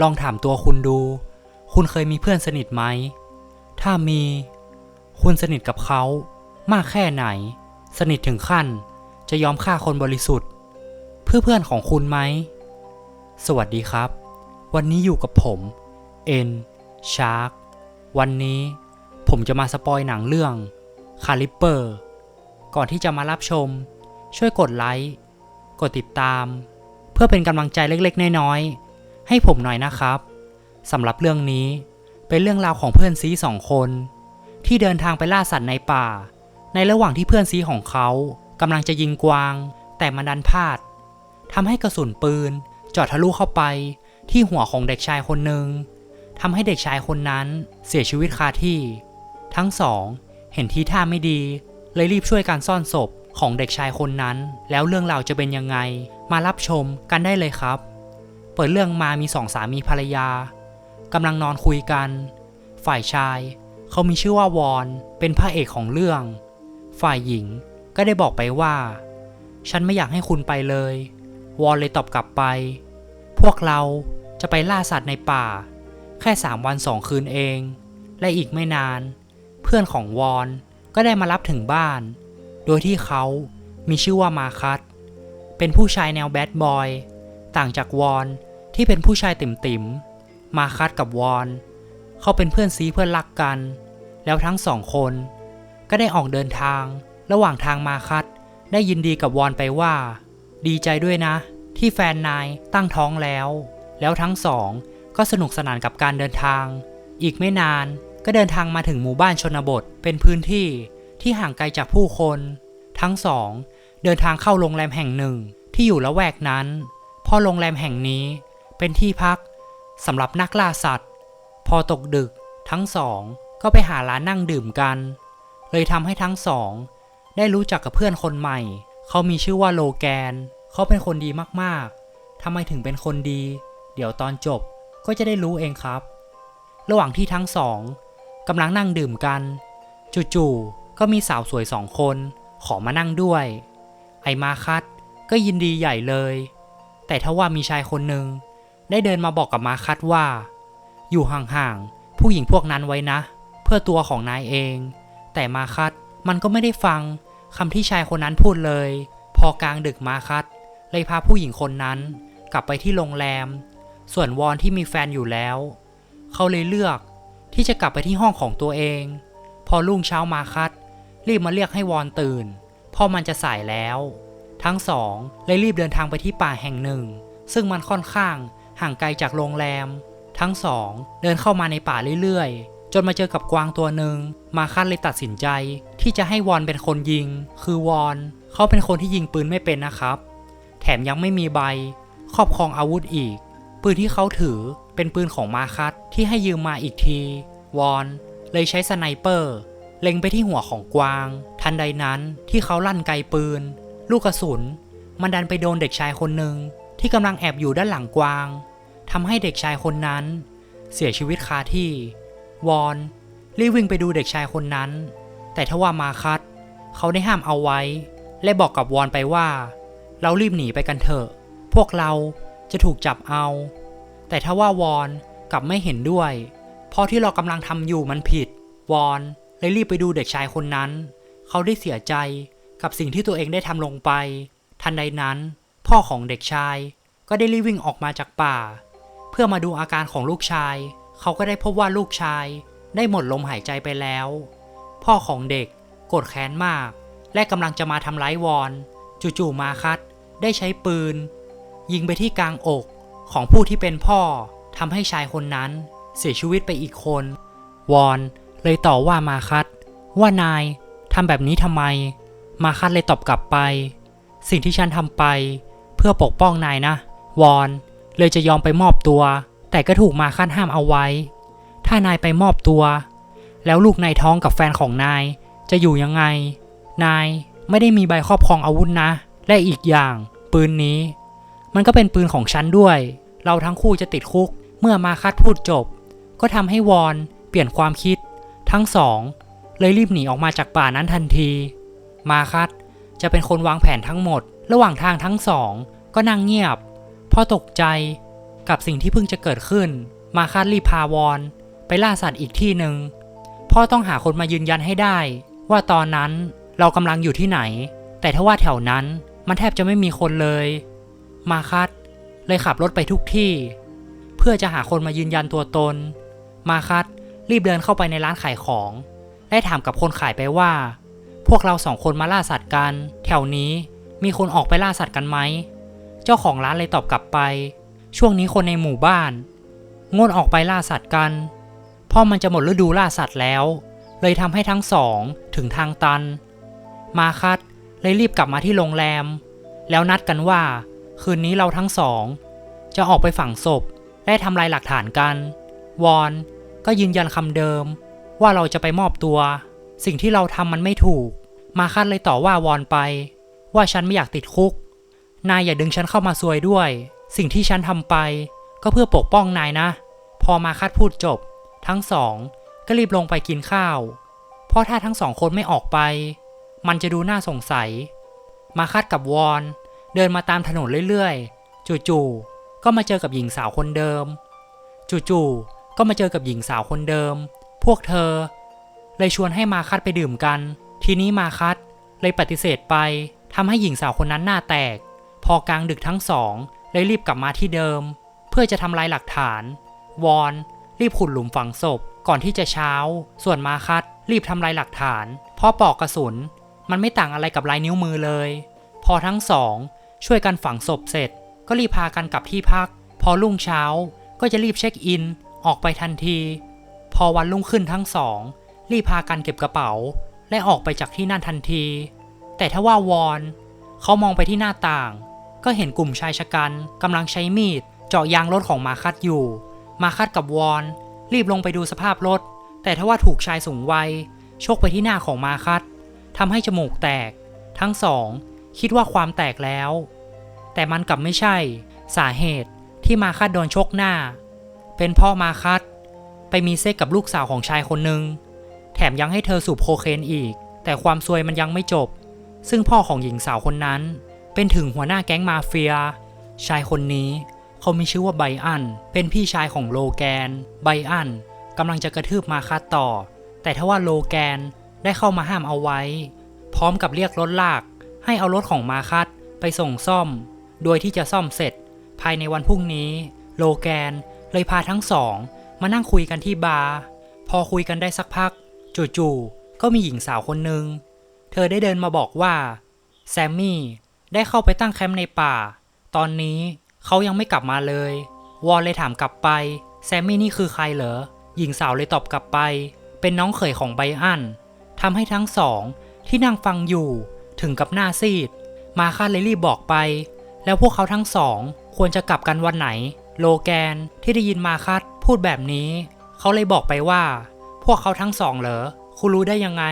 ลองถามตัวคุณดู คุณเคยมีเพื่อนสนิทไหม ถ้ามี คุณสนิทกับเขามากแค่ไหน สนิทถึงขั้น จะยอมฆ่าคนบริสุทธิ์ เพื่อเพื่อนของคุณไหม สวัสดีครับ วันนี้อยู่กับผมเอ็นชาร์กวันนี้ผมจะมาสปอยหนังเรื่องคาลิปเปอร์ ก่อนที่จะมารับชม ช่วยกดไลค์ กดติดตาม เพื่อเป็นกำลังใจเล็กๆ น้อยๆ ให้ผมหน่อยนะครับสำหรับเรื่องนี้เป็นเรื่องราวของเพื่อนซีสองคน ที่เดินทางไปล่าสัตว์ในป่า ในระหว่างที่เพื่อนซีของเขากำลังจะยิงกวาง แต่มันดันพลาดทำให้กระสุนปืนเจาะทะลุเข้าไปที่หัวของเด็กชายคนหนึ่งทำให้เด็กชายคนนั้นเสียชีวิตคาที่ ทั้งสอง เห็นทีท่าไม่ดี เลยรีบช่วยการซ่อนศพของเด็กชายคนนั้น แล้วเรื่องราวจะเป็นยังไง มารับชมกันได้เลยครับ เปิดเรื่องมามีสองสามีภรรยากำลังนอนคุยกัน ฝ่ายชาย เขามีชื่อว่าวอนเป็นพระเอกของเรื่อง ฝ่ายหญิงก็ได้บอกไปว่า ฉันไม่อยากให้คุณไปเลย วอนเลยตอบกลับไป พวกเราจะไปล่าสัตว์ในป่า แค่สามวันสองคืนเอง และอีกไม่นาน เพื่อนของวอนก็ได้มารับถึงบ้าน โดยที่เขามีชื่อว่ามาคัตเป็นผู้ชายแนวแบดบอย ต่างจากวอนที่เป็นผู้ชายติ่มติมมาคัตกับวอน เขาเป็นเพื่อนซีเพื่อนรักกัน แล้วทั้งสองคน ก็ได้ออกเดินทาง ระหว่างทางมาคัตได้ยินดีกับวอนไปว่า ดีใจด้วยนะ ที่แฟนนายตั้งท้องแล้ว แล้วทั้งสองก็สนุกสนานกับการเดินทาง อีกไม่นานก็เดินทางมาถึงหมู่บ้านชนบท เป็นพื้นที่ที่ห่างไกลจากผู้คน ทั้งสองเดินทางเข้าโรงแรมแห่งหนึ่งที่อยู่ละแวกนั้น พราะโรงแรมแห่งนี้เป็นที่พักสำหรับนักล่าสัตว์ พอตกดึกทั้งสองก็ไปหาร้านนั่งดื่มกัน เลยทำให้ทั้งสอง ได้รู้จักกับเพื่อนคนใหม่ เขามีชื่อว่าโลแกน เขาเป็นคนดีมากๆทำไมถึงเป็นคนดี เดี๋ยวตอนจบก็จะได้รู้เองครับ ระหว่างที่ทั้งสองกำลังนั่งดื่มกัน จู่ๆก็มีสาวสวยสองคนขอมานั่งด้วย ไอมาคัตก็ยินดีใหญ่เลย แต่ถ้าว่ามีชายคนหนึ่งได้เดินมาบอกกับมาคัตว่า อยู่ห่างๆผู้หญิงพวกนั้นไว้นะ เพื่อตัวของนายเอง แต่มาคัตมันก็ไม่ได้ฟังคำที่ชายคนนั้นพูดเลย พอกลางดึกมาคัตเลยพาผู้หญิงคนนั้นกลับไปที่โรงแรม ส่วนวอนที่มีแฟนอยู่แล้ว เขาเลยเลือกที่จะกลับไปที่ห้องของตัวเอง พอรุ่งเช้ามาคัดรีบมาเรียกให้วอนตื่นเพราะมันจะสายแล้ว ทั้งสองเลยรีบเดินทางไปที่ป่าแห่งหนึ่ง ซึ่งมันค่อนข้างห่างไกลจากโรงแรม ทั้งสองเดินเข้ามาในป่าเรื่อยๆ จนมาเจอกับกวางตัวหนึ่ง มาคัดเลยตัดสินใจ ที่จะให้วอนเป็นคนยิง คือวอน เขาเป็นคนที่ยิงปืนไม่เป็นนะครับ แถมยังไม่มีใบ ครอบครองอาวุธอีก ปืนที่เขาถือเป็นปืนของมาคัตที่ให้ยืมมาอีกที วอน เลยใช้สไนเปอร์ เล็งไปที่หัวของกวาง ทันใดนั้นที่เขาลั่นไกปืน ลูกกระสุน มันดันไปโดนเด็กชายคนหนึ่งที่กำลังแอบอยู่ด้านหลังกวางทำให้เด็กชายคนนั้น เสียชีวิตคาที่ วอนรีบวิ่งไปดูเด็กชายคนนั้น แต่ทว่ามาคัตเขาได้ห้ามเอาไว้ และบอกกับวอนไปว่า เรารีบหนีไปกันเถอะ พวกเราจะถูกจับเอา แต่ถ้าว่าวอนกลับไม่เห็นด้วย เพราะที่เรากำลังทำอยู่มันผิด วอนเลยรีบไปดูเด็กชายคนนั้น เขาได้เสียใจ กับสิ่งที่ตัวเองได้ทำลงไป ทันใดนั้น พ่อของเด็กชายก็ได้รีวิ่งออกมาจากป่า เพื่อมาดูอาการของลูกชาย เขาก็ได้พบว่าลูกชายได้หมดลมหายใจไปแล้ว พ่อของเด็กโกรธแค้นมาก และกำลังจะมาทำร้ายวอนจู่ๆมาคัดได้ใช้ปืน ยิงไปที่กลางอกของผู้ที่เป็นพ่อทำให้ชายคนนั้นเสียชีวิตไปอีกคน วอนเลยต่อว่ามาคัดว่านายทำแบบนี้ทำไม มาคัดเลยตอบกลับไป สิ่งที่ฉันทำไป เพื่อปกป้องนายนะ วอน เลยจะยอมไปมอบตัว แต่ก็ถูกมาคัดห้ามเอาไว้ ถ้านายไปมอบตัว แล้วลูกนายท้องกับแฟนของนาย จะอยู่ยังไง นายไม่ได้มีใบครอบครองอาวุธนะ และอีกอย่าง ปืนนี้ มันก็เป็นปืนของฉันด้วย เราทั้งคู่จะติดคุก เมื่อมาคัดพูดจบ ก็ทำให้วอนเปลี่ยนความคิด ทั้งสองเลยรีบหนีออกมาจากป่านั้นทันที มาคัดจะเป็นคนวางแผนทั้งหมด ระหว่างทางทั้งสอง ก็นั่งเงียบพราะตกใจกับสิ่งที่เพิ่งจะเกิดขึ้น มาคัดรีพาวอนไปล่าสัตว์อีกที่หนึ่งพ่อต้องหาคนมายืนยันให้ได้ ว่าตอนนั้นเรากำลังอยู่ที่ไหน แต่ถ้าว่าแถวนั้นมันแทบจะไม่มีคนเลย มาคัดเลยขับรถไปทุกที่ เพื่อจะหาคนมายืนยันตัวตน มาคัดรีบเดินเข้าไปในร้านขายของ ได้ถามกับคนขายไปว่า พวกเราสองคนมาล่าสัตว์กัน แถวนี้มีคนออกไปล่าสัตว์กันไหม เจ้าของร้านเลยตอบกลับไป ช่วงนี้คนในหมู่บ้าน งดออกไปล่าสัตว์กัน เพราะมันจะหมดฤดูล่าสัตว์แล้ว เลยทำให้ทั้งสองถึงทางตัน มาคัดเลยรีบกลับมาที่โรงแรม แล้วนัดกันว่า คืนนี้เราทั้งสอง จะออกไปฝังศพและทำลายหลักฐานกัน วอนก็ยืนยันคำเดิม ว่าเราจะไปมอบตัว สิ่งที่เราทำมันไม่ถูก มาคัดเลยต่อว่าวอนไป ว่าฉันไม่อยากติดคุก นายอย่าดึงฉันเข้ามาซวยด้วย สิ่งที่ฉันทำไป ก็เพื่อปกป้องนายนะ พอมาคัดพูดจบ ทั้งสองก็รีบลงไปกินข้าว เพราะถ้าทั้งสองคนไม่ออกไป มันจะดูน่าสงสัย มาคัดกับวอน เดินมาตามถนนเรื่อยๆ จู่ๆ ก็มาเจอกับหญิงสาวคนเดิม จู่ๆ ก็มาเจอกับหญิงสาวคนเดิม พวกเธอ เลยชวนให้มาคัดไปดื่มกัน ทีนี้มาคัดเลยปฏิเสธไปทำให้หญิงสาวคนนั้นหน้าแตก พอกลางดึกทั้งสองเลยรีบกลับมาที่เดิม เพื่อจะทำลายหลักฐาน วอน รีบขุดหลุมฝังศพ ก่อนที่จะเช้า ส่วนมาคัดรีบทำลายหลักฐานเพราะปอกกระสุน มันไม่ต่างอะไรกับลายนิ้วมือเลย พอทั้งสองช่วยกันฝังศพเสร็จ ก็รีบพากันกลับที่พัก พอรุ่งเช้าก็จะรีบเช็คอิน ออกไปทันที พอวันรุ่งขึ้นทั้งสอง รีบพากันเก็บกระเป๋า และออกไปจากที่นั่นทันที แต่ถ้าว่าวอนเขามองไปที่หน้าต่าง ก็เห็นกลุ่มชายชะกันกำลังใช้มีดเจาะยางรถของมาคัดอยู่ มาคัดกับวอน รีบลงไปดูสภาพรถ แต่ถ้าว่าถูกชายสูงวัยชกไปที่หน้าของมาคัดทำให้จมูกแตก ทั้งสอง คิดว่าความแตกแล้ว แต่มันกลับไม่ใช่ สาเหตุที่มาคัดโดนชกหน้า เป็นพ่อมาคัดไปมีเซ็กกับลูกสาวของชายคนหนึ่ง ถมยังให้เธอสูบโคเคนอีก แต่ความซวยมันยังไม่จบ ซึ่งพ่อของหญิงสาวคนนั้น เป็นถึงหัวหน้าแก๊งมาเฟีย ชายคนนี้เขามีชื่อว่าไบอัน เป็นพี่ชายของโลแกน ไบอันกำลังจะกระทืบมาคัดต่อ แต่ถ้าว่าโลแกนได้เข้ามาห้ามเอาไว้ พร้อมกับเรียกรถลาก ให้เอารถของมาคัดไปส่งซ่อม โดยที่จะซ่อมเสร็จ ภายในวันพรุ่งนี้ โลแกนเลยพาทั้งสอง มานั่งคุยกันที่บาร์ พอคุยกันได้สักพัก จู่ๆก็มีหญิงสาวคนหนึ่ง เธอได้เดินมาบอกว่า แซมมี่ได้เข้าไปตั้งแคมป์ในป่า ตอนนี้เขายังไม่กลับมาเลย วอลเลยถามกลับไป แซมมี่นี่คือใครเหรอ หญิงสาวเลยตอบกลับไป เป็นน้องเขยของไบอันทำให้ทั้งสองที่นั่งฟังอยู่ถึงกับหน้าซีด มาคาเลยรีบบอกไป แล้วพวกเขาทั้งสองควรจะกลับกันวันไหน โลแกนที่ได้ยินมาคัดพูดแบบนี้ เขาเลยบอกไปว่า พวกเขาทั้งสองเหรอ คุณรู้ได้ยังไง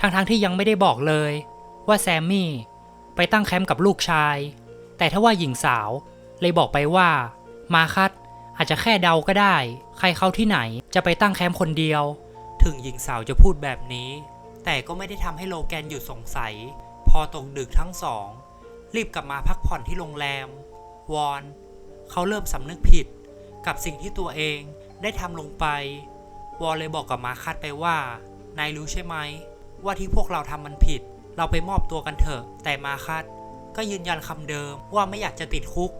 ทั้งๆทที่ยังไม่ได้บอกเลย ว่าแซมมี่ ไปตั้งแคมป์กับลูกชาย แต่ถ้าว่าหญิงสาว เลยบอกไปว่า มาคัดอาจจะแค่เดาก็ได้ ใครเขาที่ไหนจะไปตั้งแคมป์คนเดียว ถึงหญิงสาวจะพูดแบบนี้ แต่ก็ไม่ได้ทำให้โลแกนหยุดสงสัย พอตกดึกทั้งสอง รีบกลับมาพักผ่อนที่โรงแรม วอน เขาเริ่มสำนึกผิด กับสิ่งที่ตัวเองได้ทำลงไป วอนเลยบอกกับมาคัดไปว่า นายรู้ใช่ไหม ว่าที่พวกเราทำมันผิด เราไปมอบตัวกันเถอะ แต่มาคัดก็ยืนยันคำเดิมว่าไม่อยากจะติดคุก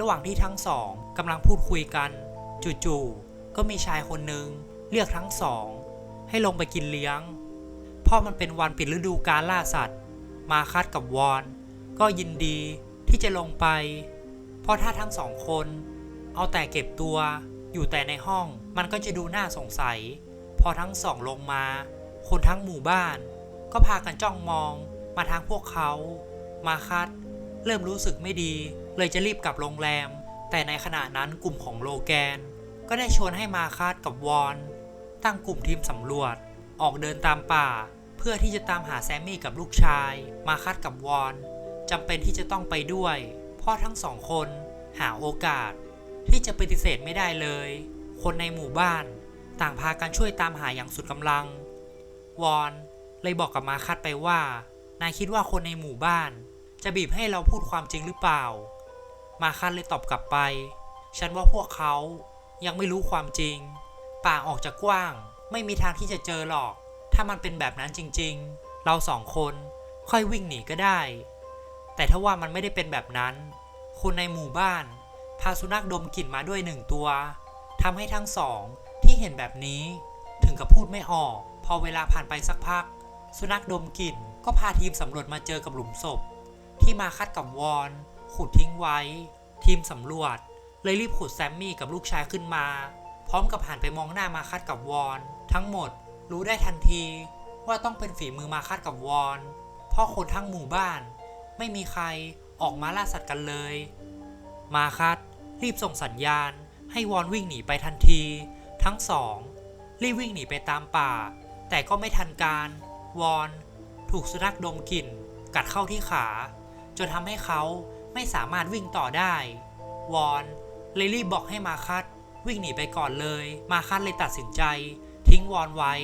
ระหว่างที่ทั้งสองกำลังพูดคุยกันจู่ๆก็มีชายคนหนึ่งเรียกทั้งสอง ให้ลงไปกินเลี้ยงเพราะมันเป็นวันปิดฤดูกาลล่าสัตว์ มาคัดกับวอน ก็ยินดีที่จะลงไป เพราะถ้าทั้งสองคน เอาแต่เก็บตัว อยู่แต่ในห้องมันก็จะดูน่าสงสัย พอทั้งสองลงมา คนทั้งหมู่บ้าน ก็พากันจ้องมอง มาทางพวกเขา มาคัด เริ่มรู้สึกไม่ดี เลยจะรีบกลับโรงแรม แต่ในขณะนั้นกลุ่มของโลแกน ก็ได้ชวนให้มาคัดกับวอน ตั้งกลุ่มทีมสำรวจ ออกเดินตามป่า เพื่อที่จะตามหาแซมมี่กับลูกชาย มาคัดกับวอนจำเป็นที่จะต้องไปด้วย เพราะทั้งสองคนหาโอกาส ที่จะปฏิเสธไม่ได้เลย คนในหมู่บ้าน ต่างพากันช่วยตามหาอย่างสุดกำลัง วอนเลยบอกกับมาคัดไปว่า นายคิดว่าคนในหมู่บ้าน จะบีบให้เราพูดความจริงหรือเปล่า มาคัดเลยตอบกลับไป ฉันว่าพวกเขายังไม่รู้ความจริง ป่าออกจากกว้าง ไม่มีทางที่จะเจอหรอก ถ้ามันเป็นแบบนั้นจริง ๆ เราสองคนค่อยวิ่งหนีก็ได้ แต่ถ้าว่ามันไม่ได้เป็นแบบนั้น คนในหมู่บ้าน พาสุนัขดมกลิ่นมาด้วยหนึ่งตัวทำให้ทั้งสองที่เห็นแบบนี้ ถึงกับพูดไม่ออก พอเวลาผ่านไปสักพัก สุนัขดมกลิ่นก็พาทีมสำรวจมาเจอกับหลุมศพ ที่มาคัดกับวอนขุดทิ้งไว้ ทีมสำรวจ เลยรีบขุดแซมมี่กับลูกชายขึ้นมา พร้อมกับหันไปมองหน้ามาคัดกับวอน ทั้งหมดรู้ได้ทันทีว่าต้องเป็นฝีมือมาคัดกับวอนเพราะคนทั้งหมู่บ้าน ไม่มีใครออกมาล่าสัตว์กันเลย มาคัด รีบส่งสัญญาณ ให้วอนวิ่งหนีไปทันที ทั้งสอง รีบวิ่งหนีไปตามป่า แต่ก็ไม่ทันการ วอน ถูกสุนัขดมกลิ่น กัดเข้าที่ขา จนทำให้เขาไม่สามารถวิ่งต่อได้ วอนเลยรีบบอกให้มาคัด วิ่งหนีไปก่อนเลย มาคัดเลยตัดสินใจ ทิ้งวอนไว้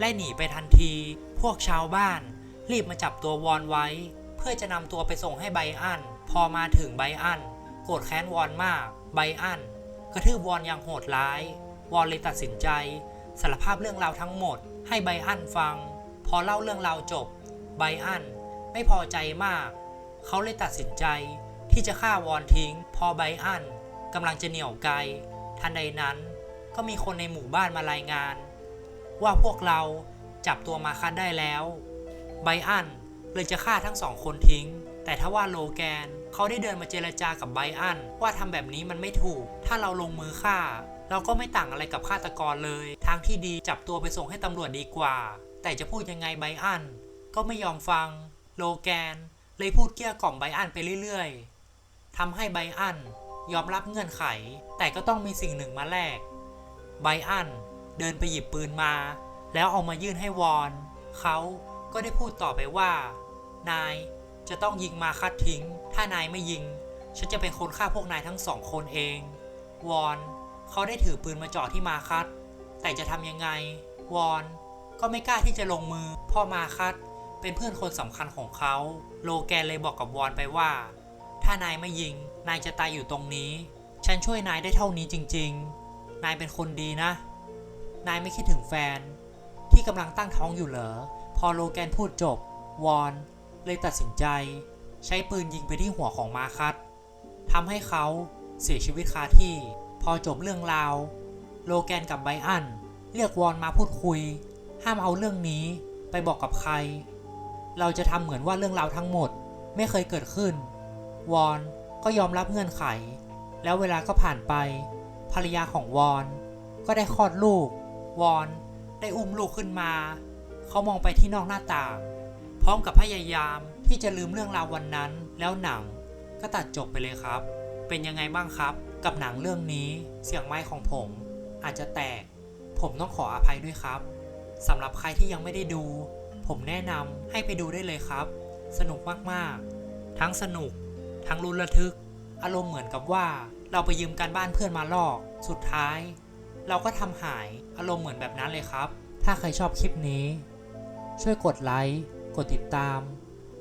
และหนีไปทันที พวกชาวบ้าน รีบมาจับตัววอนไว้ เพื่อจะนำตัวไปส่งให้ไบอัน พอมาถึงไบอัน โกรธแค้นวอนมาก ไบอันกระทืบวอนอย่างโหดร้าย วอนเลยตัดสินใจสารภาพเรื่องราวทั้งหมด ให้ไบอันฟัง พอเล่าเรื่องราวจบ ไบอันไม่พอใจมาก เขาเลยตัดสินใจที่จะฆ่าวอนทิ้ง พอไบอันกำลังจะเหนี่ยวไกล ทันใดนั้นก็มีคนในหมู่บ้านมารายงาน ว่าพวกเราจับตัวมาคัดได้แล้ว ไบอันเลยจะฆ่าทั้งสองคนทิ้ง แต่ถ้าว่าโลแกน เขาได้เดินมาเจรจากับไบอันว่าทำแบบนี้มันไม่ถูก ถ้าเราลงมือฆ่า เราก็ไม่ต่างอะไรกับฆาตกรเลย ทางที่ดีจับตัวไปส่งให้ตำรวจดีกว่า แต่จะพูดยังไงไบอันก็ไม่ยอมฟัง โลแกน เลยพูดเกลี้ยกล่อมไบอันไปเรื่อยๆทำให้ไบอันยอมรับเงื่อนไข แต่ก็ต้องมีสิ่งหนึ่งมาแลกไบอันเดินไปหยิบปืนมา แล้วเอามายื่นให้วอน เขาก็ได้พูดต่อไปว่า นาย จะต้องยิงมาคัดทิ้ง ถ้านายไม่ยิง ฉันจะเป็นคนฆ่าพวกนายทั้งสองคนเอง วอน เขาได้ถือปืนมาจ่อที่มาคัดแต่จะทำยังไง วอน ก็ไม่กล้าที่จะลงมือเพ่อมาคัดเป็นเพื่อนคนสำคัญของเขา โลแกนเลยบอกกับวอนไปว่า ถ้านายไม่ยิง นายจะตายอยู่ตรงนี้ ฉันช่วยนายได้เท่านี้จริง ๆ นายเป็นคนดีนะ นายไม่คิดถึงแฟน ที่กำลังตั้งท้องอยู่เหรอ พอโลแกนพูดจบ วอน เลยตัดสินใจ ใช้ปืนยิงไปที่หัวของมาคัตทำให้เขาเสียชีวิตคาที่ พอจบเรื่องราว โลแกนกับไบอัน เรียกวอนมาพูดคุย ห้ามเอาเรื่องนี้ไปบอกกับใคร เราจะทำเหมือนว่าเรื่องราวทั้งหมดไม่เคยเกิดขึ้น วอนก็ยอมรับเงื่อนไข แล้วเวลาก็ผ่านไป ภรรยาของวอน ก็ได้คลอดลูก วอนได้อุ้มลูกขึ้นมา เขามองไปที่นอกหน้าต่าง พร้อมกับพยายามที่จะลืมเรื่องราววันนั้น แล้วหนังก็ตัดจบไปเลยครับ เป็นยังไงบ้างครับ กับหนังเรื่องนี้เสียงไม้ของผม อาจจะแตก ผมต้องขออภัยด้วยครับสำหรับใครที่ยังไม่ได้ดู ผมแนะนำให้ไปดูได้เลยครับ สนุกมากๆ ทั้งสนุก ทั้งรุนระทึก อารมณ์เหมือนกับว่า เราไปยืมการบ้านเพื่อนมาลอก สุดท้าย เราก็ทำหายอารมณ์เหมือนแบบนั้นเลยครับ ถ้าใครชอบคลิปนี้ ช่วยกดไลค์ กดติดตาม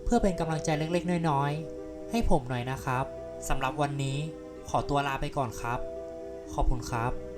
เพื่อเป็นกำลังใจเล็กๆ น้อยๆ ให้ผมหน่อยนะครับสำหรับวันนี้ขอตัวลาไปก่อนครับ ขอบคุณครับ